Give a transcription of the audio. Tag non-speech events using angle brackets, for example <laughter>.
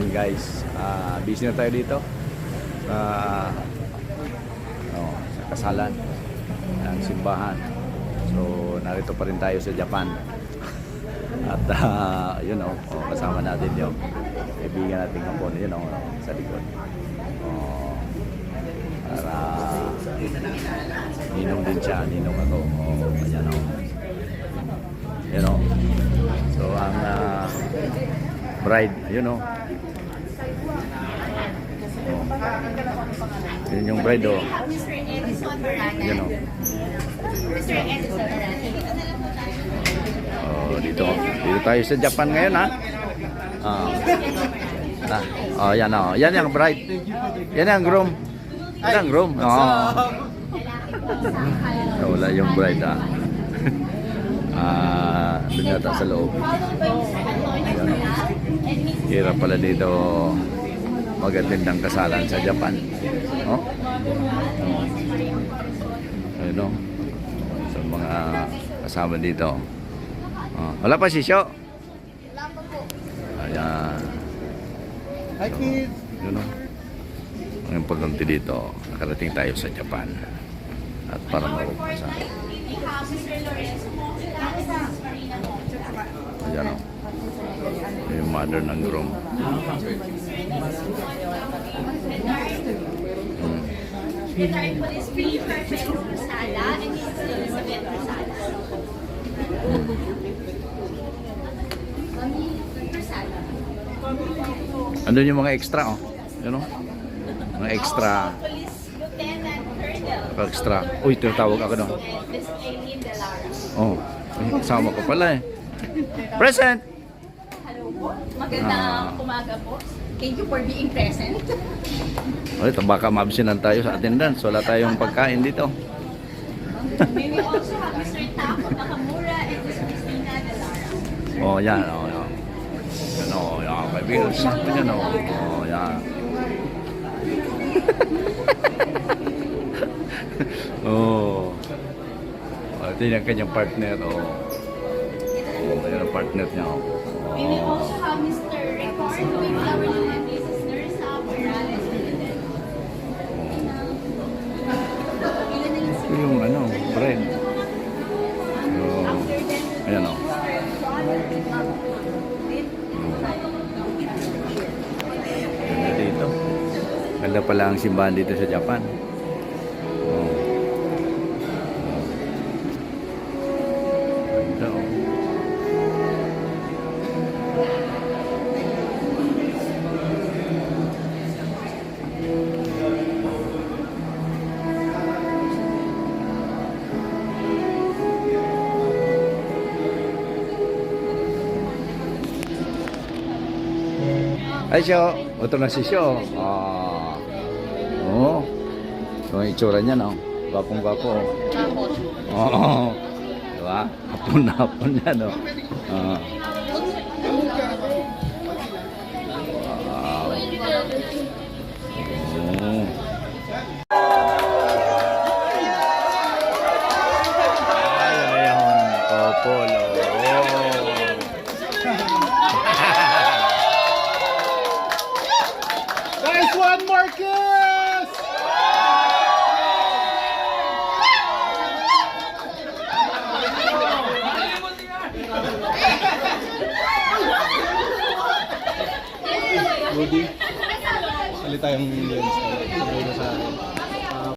Ayan guys, ah busy na tayo dito sa, ano, sa kasalan ng simbahan. So narito pa rin tayo sa Japan. <laughs> At ah, yun o, oh, kasama natin yung kaibigan natin hapon, yun o, sa likod. Oh, para ninong din siya, ninong ako. Oh, ayan o. Yan o. So ang ah, bride, yun o. Oh. Yun yung bride o. Mr. Edison Barana. Yan o. Mr. Edison Barana. Oh, dito. Dito tayo sa Japan ngayon ha. Ah. Ah, oh, yan oh. Yan yung bride. Yan ang groom. Yan ang groom. Oh. Wala yung bride ah. ah, doon yata sa loob. Hirap pala dito mag-attend ng kasalan sa Japan. Oh. Oh. Ayun oh. Sa mga kasama dito. Oh. Wala pa si Syo. Ayan. Hi kids! Yun o. Ang importante dito, nakarating tayo sa Japan. At para Montra. Ayan o. Yung mother ng groom. Retired Police Prefect Pedro Sala and Mrs. Elizabeth. Rosala. Andun yung mga extra o. Yun o. Mga extra. Police Lieutenant Colonel. Extra. Uy, tinatawag ako doon. Oh. Ay, kasama ko pala eh. Present! Hello po. Magandang Ah. umaga po. Thank you for being present. <laughs> Ito baka mabsinan tayo sa attendance. Wala tayong pagkain dito. <laughs> May we also have Mr. Taco Nakamura and Miss Christina Delara. Oh, yan. Oh, yan. Yan, oh, yan. Kaibigan. Yan, oh. Oh, yan. oh. <laughs> Oh, ito yung kanyang partner. Oh. Oh, yan ang partner niya. Oh. May we Oh. also have Mr. Ito yung ano, bread. Oh. Them, Ayan, oh. Ronald Magdalene. Ganda dito. Ganda pala ang simbahan dito sa Japan. Ay, Syo. Ito na si Syo. Ah. Oo. So, ang itsura niya, no? Gwapong-gwapo. oh. Tapos, Oo. Diba? Hapon na hapon niya, no? Ah. Wow. Rudy. Salita yung lens. Sabi sa.